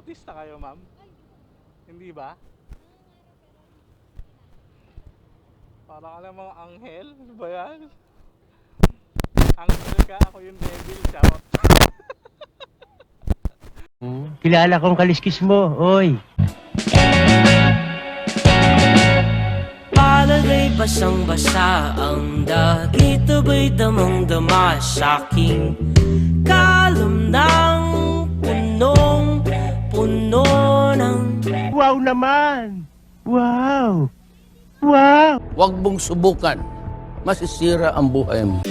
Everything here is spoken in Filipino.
Artista kayo, ma'am? Hindi ba? Para ka mga anghel? Ano ba yan? Anghel ka, ako yung devil. Charot. Kilala kong kaliskis mo, oy. Palagay basang-basa ang dagito ba'y damang-dama sa'king kalam puno ng Wow naman! Wow! Wow! Huwag mong subukan. Masisira ang buhay mo.